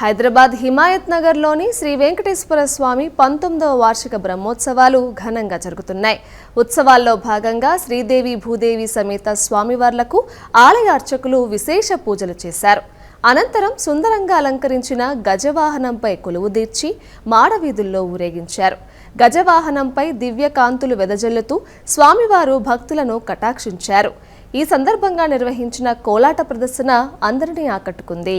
హైదరాబాద్ హిమాయత్ నగర్లోని శ్రీ వెంకటేశ్వర స్వామి పంతొమ్మిదవ వార్షిక బ్రహ్మోత్సవాలు ఘనంగా జరుగుతున్నాయి. ఉత్సవాల్లో భాగంగా శ్రీదేవి భూదేవి సమేత స్వామివార్లకు ఆలయ అర్చకులు విశేష పూజలు చేశారు. అనంతరం సుందరంగా అలంకరించిన గజవాహనంపై కొలువు తీర్చి మాడవీధుల్లో ఊరేగించారు. గజవాహనంపై దివ్య కాంతులు వెదజల్లుతూ స్వామివారు భక్తులను కటాక్షించారు. ఈ సందర్భంగా నిర్వహించిన కోలాట ప్రదర్శన అందరినీ ఆకట్టుకుంది.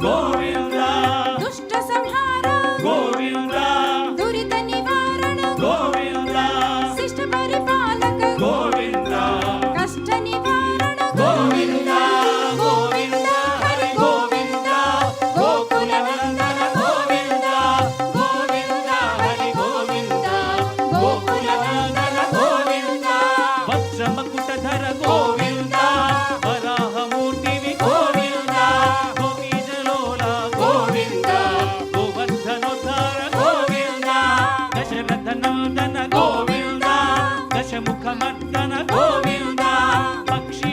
Glory గణ గోవిందా పక్షి